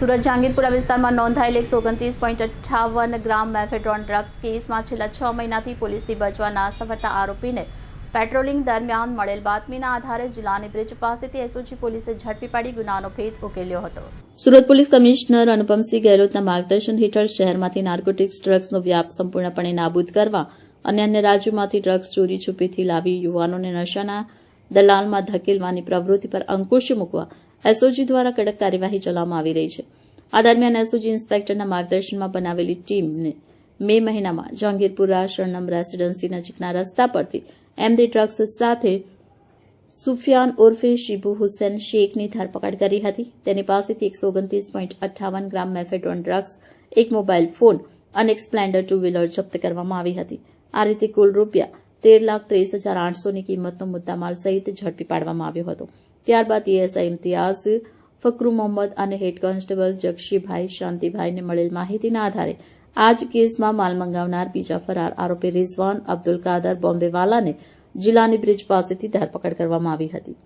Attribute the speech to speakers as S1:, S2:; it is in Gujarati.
S1: સુરત જહાંગીરપુરા વિસ્તારમાં નોંધાયેલ એકસો ઓગણત્રીસ પોઈન્ટ અઠ્ઠાવન ગ્રામ મેફેડ્રોન ડ્રગ્સ કેસમાં છેલ્લા છ મહિનાથી પોલીસથી બચવા નાસ્તા ફરતા આરોપીને પેટ્રોલિંગ દરમિયાન મળેલ બાતમીના આધારે જિલ્લાની બ્રિજ પાસેથી એસઓજી પોલીસે ઝડપી પાડી ગુનાનો ભેદ ઉકેલ્યો હતો. સુરત પોલીસ કમિશનર અનુપમસિંહ ગેહલોતના માર્ગદર્શન હેઠળ શહેરમાંથી નાર્કોટિક્સ ડ્રગ્સનો વ્યાપ સંપૂર્ણપણે નાબૂદ કરવા અને અન્ય રાજ્યોમાંથી ડ્રગ્સ ચોરી છુપીથી લાવી યુવાનોને નશાના દલાલમાં ધકેલવાની પ્રવૃત્તિ પર અંકુશ મૂકવા એસઓજી દ્વારા કડક કાર્યવાહી ચલાવવામાં આવી રહી છે. આ દરમિયાન એસઓજી ઇન્સ્પેક્ટરના માર્ગદર્શનમાં બનાવેલી ટીમને મે મહિનામાં જહાંગીરપુરા શરણમ રેસીડન્સી નજીકના રસ્તા પરથી એમડી ડ્રગ્સ સાથે સુફિયાન ઉર્ફે શિબુ હુસેન શેખની ધરપકડ કરી હતી. તેની પાસેથી એકસો ઓગણત્રીસ પોઈન્ટ અઠ્ઠાવન ગ્રામ મેફેડ્રોન ડ્રગ્સ, એક મોબાઈલ ફોન અને એક સ્પ્લેન્ડર ટુ વ્હીલર જપ્ત કરવામાં આવી હતી. આ રીતે કુલ રૂપિયા તેર લાખ ત્રીસ હજાર આઠસોની કિંમતનો મુદ્દામાલ સહિત ઝડપી પાડવામાં આવ્યો હતો. ત્યારબાદ એએસઆઈ ઇમ્તિયાઝ ફકરુ મોહમ્મદ અને હેડ કોન્સ્ટેબલ જક્ષીભાઈ શાંતિભાઈને મળેલ માહિતીના આધારે આ જ કેસમાં માલ મંગાવનાર બીજા ફરાર આરોપી રિઝવાન અબ્દુલ કાદર બોમ્બેવાલાને જિલ્લાની બ્રિજ પાસેથી ધરપકડ કરવામાં આવી હતી.